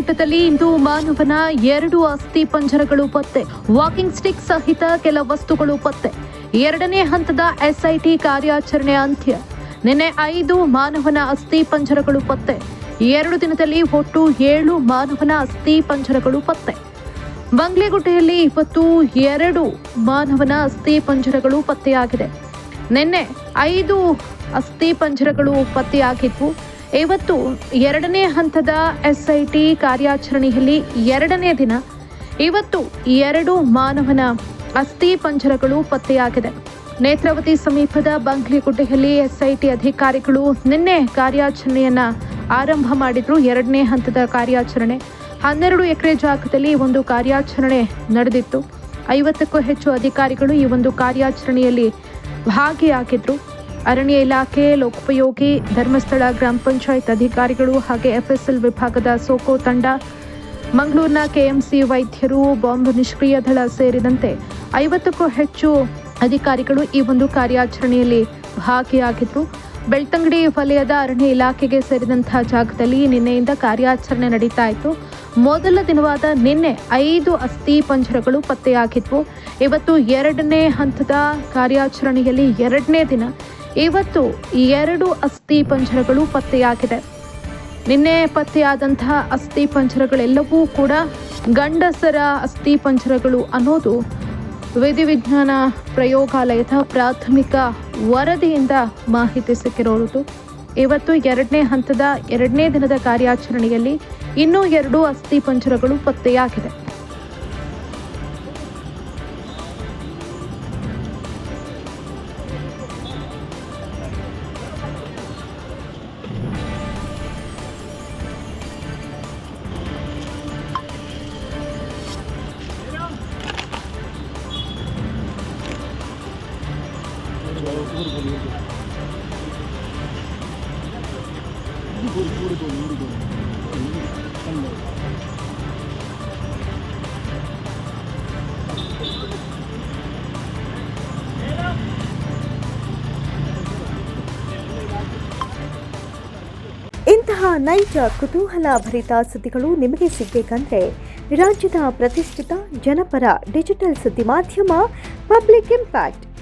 ಬಂಗ್ಲೆಗುಟ್ಟದಲ್ಲಿ ಇಂದು ಮಾನವನ ಎರಡು ಅಸ್ಥಿ ಪಂಜರಗಳು ಪತ್ತೆ, ವಾಕಿಂಗ್ ಸ್ಟಿಕ್ ಸಹಿತ ಕೆಲ ವಸ್ತುಗಳು ಪತ್ತೆ. ಎರಡನೇ ಹಂತದ ಎಸ್ಐಟಿ ಕಾರ್ಯಾಚರಣೆ ಅಂತ್ಯ. ನಿನ್ನೆ ಐದು ಮಾನವನ ಅಸ್ಥಿ ಪಂಜರಗಳು ಪತ್ತೆ. ಎರಡು ದಿನದಲ್ಲಿ ಒಟ್ಟು ಏಳು ಮಾನವನ ಅಸ್ಥಿ ಪಂಜರಗಳು ಪತ್ತೆ. ಬಂಗ್ಲೆಗುಡ್ಡೆಯಲ್ಲಿ ಇವತ್ತು ಎರಡು ಮಾನವನ ಅಸ್ಥಿ ಪಂಜರಗಳು ಪತ್ತೆಯಾಗಿದೆ. ನಿನ್ನೆ ಐದು ಅಸ್ಥಿ ಪಂಜರಗಳು ಪತ್ತೆಯಾಗಿದ್ವು ಇವತ್ತು ಎರಡನೇ ಹಂತದ ಎಸ್ಐಟಿ ಕಾರ್ಯಾಚರಣೆಯಲ್ಲಿ ಎರಡನೇ ದಿನ ಇವತ್ತು ಎರಡು ಮಾನವನ ಅಸ್ಥಿ ಪಂಜರಗಳು ಪತ್ತೆಯಾಗಿದೆ. ನೇತ್ರಾವತಿ ಸಮೀಪದ ಬಂಗ್ಲಿಗುಡ್ಡೆಯಲ್ಲಿ ಎಸ್ಐಟಿ ಅಧಿಕಾರಿಗಳು ನಿನ್ನೆ ಕಾರ್ಯಾಚರಣೆಯನ್ನು ಆರಂಭ ಮಾಡಿದ್ರು. ಎರಡನೇ ಹಂತದ ಕಾರ್ಯಾಚರಣೆ ಹನ್ನೆರಡು ಎಕರೆ ಜಾಗದಲ್ಲಿ ಒಂದು ಕಾರ್ಯಾಚರಣೆ ನಡೆದಿತ್ತು. ಐವತ್ತಕ್ಕೂ ಹೆಚ್ಚು ಅಧಿಕಾರಿಗಳು ಈ ಒಂದು ಕಾರ್ಯಾಚರಣೆಯಲ್ಲಿ ಭಾಗಿಯಾಗಿದ್ರು. ಅರಣ್ಯ ಇಲಾಖೆ, ಲೋಕೋಪಯೋಗಿ, ಧರ್ಮಸ್ಥಳ, ಗ್ರಾಮ ಪಂಚಾಯತ್ ಅಧಿಕಾರಿಗಳು ಹಾಗೆ ಎಫ್ಎಸ್ಎಲ್ ವಿಭಾಗದ ಸೋಕೋ ತಂಡ, ಮಂಗಳೂರಿನ ಕೆಎಂಸಿ ವೈದ್ಯರು, ಬಾಂಬ್ ನಿಷ್ಕ್ರಿಯ ದಳ ಸೇರಿದಂತೆ ಐವತ್ತಕ್ಕೂ ಹೆಚ್ಚು ಅಧಿಕಾರಿಗಳು ಈ ಒಂದು ಕಾರ್ಯಾಚರಣೆಯಲ್ಲಿ ಭಾಗಿಯಾಗಿದ್ದರು ಬೆಳ್ತಂಗಡಿ ವಲಯದ ಅರಣ್ಯ ಇಲಾಖೆಗೆ ಸೇರಿದಂತಹ ಜಾಗದಲ್ಲಿ ನಿನ್ನೆಯಿಂದ ಕಾರ್ಯಾಚರಣೆ ನಡೀತಾ ಇತ್ತು. ಮೊದಲ ದಿನವಾದ ನಿನ್ನೆ ಐದು ಅಸ್ಥಿ ಪಂಜರಗಳು ಪತ್ತೆಯಾಗಿದ್ವು. ಇವತ್ತು ಎರಡನೇ ಹಂತದ ಕಾರ್ಯಾಚರಣೆಯಲ್ಲಿ ಎರಡನೇ ದಿನ ಇವತ್ತು ಎರಡು ಅಸ್ಥಿ ಪಂಜರಗಳು ಪತ್ತೆಯಾಗಿದೆ. ನಿನ್ನೆ ಪತ್ತೆಯಾದಂತಹ ಅಸ್ಥಿ ಪಂಜರಗಳೆಲ್ಲವೂ ಕೂಡ ಗಂಡಸರ ಅಸ್ಥಿ ಪಂಜರಗಳು ಅನ್ನೋದು ವಿಧಿವಿಜ್ಞಾನ ಪ್ರಯೋಗಾಲಯದ ಪ್ರಾಥಮಿಕ ವರದಿಯಿಂದ ಮಾಹಿತಿ ಸಿಕ್ಕಿರೋದು. ಇವತ್ತು ಎರಡನೇ ಹಂತದ ಎರಡನೇ ದಿನದ ಕಾರ್ಯಾಚರಣೆಯಲ್ಲಿ ಇನ್ನೂ ಎರಡು ಅಸ್ಥಿ ಪಂಜರಗಳು ಪತ್ತೆಯಾಗಿದೆ. ಇಂತಹ ನೈಜ ಕುತೂಹಲ ಭರಿತ ಸುದ್ದಿಗಳು ನಿಮಗೆ ಸಿಗಬೇಕಂದ್ರೆ ರಾಜ್ಯದ ಪ್ರತಿಷ್ಠಿತ ಜನಪರ ಡಿಜಿಟಲ್ ಸುದ್ದಿ ಮಾಧ್ಯಮ ಪಬ್ಲಿಕ್ ಇಂಪ್ಯಾಕ್ಟ್.